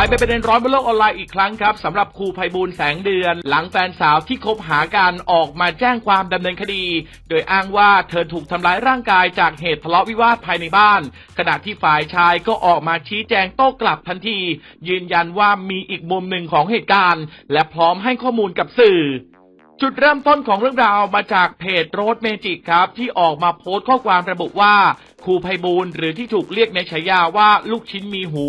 ายไปประเด็นร้อนบนโลกออนไลน์อีกครั้งครับสำหรับครูไพบูลแสงเดือน หลังแฟนสาวที่คบหากันออกมาแจ้งความดำเนินคดี โดยอ้างว่าเธอถูกทำร้ายร่างกายจากเหตุทะเลาะวิวาทภายในบ้าน ขณะที่ฝ่ายชายก็ออกมาชี้แจงโต้กลับทันที ยืนยันว่ามีอีกมุมหนึ่งของเหตุการณ์ และพร้อมให้ข้อมูลกับสื่อจุดเริ่มต้นของเรื่องราวมาจากเพจโรสเมจิกครับ ที่ออกมาโพสต์ข้อความระบุว่า ครูไพบูลย์หรือที่ถูกเรียกในฉายาว่าลูกชิ้นมีหู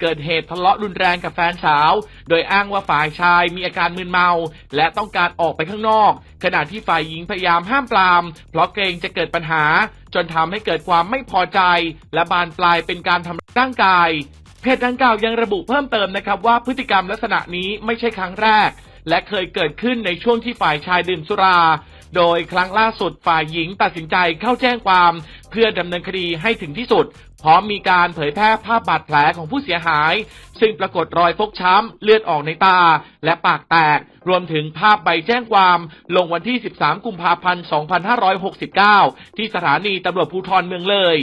เกิดเหตุทะเลาะรุนแรงกับแฟนสาว โดยอ้างว่าฝ่ายชายมีอาการมึนเมา และต้องการออกไปข้างนอก ขณะที่ฝ่ายหญิงพยายามห้ามปราม เพราะเกรงจะเกิดปัญหา จนทำให้เกิดความไม่พอใจ และบานปลายเป็นการทำร้ายร่างกายเพจดังกล่าวยังระบุเพิ่มเติมนะครับว่าพฤติกรรมลักษณะนี้ไม่ใช่ครั้งแรก และเคยเกิดขึ้นในช่วงที่ฝ่ายชายดื่มสุรา โดยครั้งล่าสุดฝ่ายหญิงตัดสินใจเข้าแจ้งความ พื่อดำเนินคดีให้ถึงที่สุด พร้อมมีการเผยแพร่ภาพบาดแผลของผู้เสียหาย ซึ่งปรากฏรอยฟกช้ำ เลือดออกในตา และปากแตก รวมถึงภาพใบแจ้งความลงวันที่ 13 กุมภาพันธ์ 2569 ที่สถานีตำรวจภูธรเมืองเลย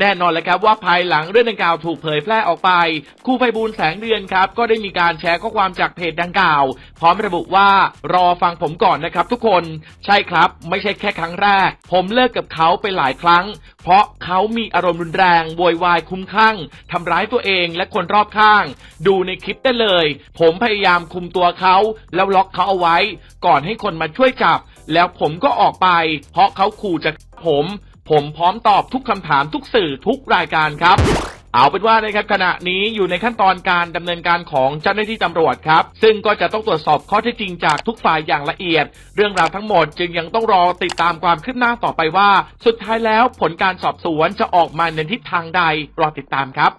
แน่นอนเลยครับว่าภายหลังเรื่องดังกล่าวถูกเผยแพร่ออกไปครูไพบูลแสงเดือนครับก็ได้มีการแชร์ข้อความจากเพจดังกล่าว พร้อมระบุว่ารอฟังผมก่อนนะครับ ทุกคนใช่ครับ ไม่ใช่แค่ครั้งแรก ผมเลิกกับเขาไปหลายครั้ง เพราะเขามีอารมณ์รุนแรงโวยวายคุ้มคลั่งทำร้ายตัวเองและคนรอบข้าง ดูในคลิปได้เลย ผมพยายามคุมตัวเขา แล้วล็อกเขาเอาไว้ ก่อนให้คนมาช่วยจับ แล้วผมก็ออกไป เพราะเขาขู่จะผม ผมพร้อมตอบทุกคำถามทุกสื่อทุกรายการครับ เอาเป็นว่านะครับขณะนี้อยู่ในขั้นตอนการดำเนินการของเจ้าหน้าที่ตำรวจครับ ซึ่งก็จะต้องตรวจสอบข้อเท็จจริงจากทุกฝ่ายอย่างละเอียด เรื่องราวทั้งหมดจึงยังต้องรอติดตามความคืบหน้าต่อไปว่า สุดท้ายแล้วผลการสอบสวนจะออกมาในทิศทางใดรอติดตามครับ